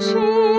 আসে।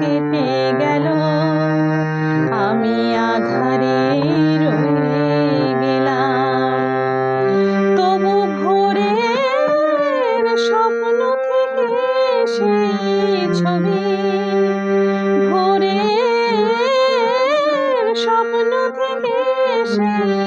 কেটে গেল। আমি আধারে রয়ে গেলাম। তবু ভোরের স্বপ্ন থেকে সেই ছবি, ভোরের স্বপ্ন থেকে সেই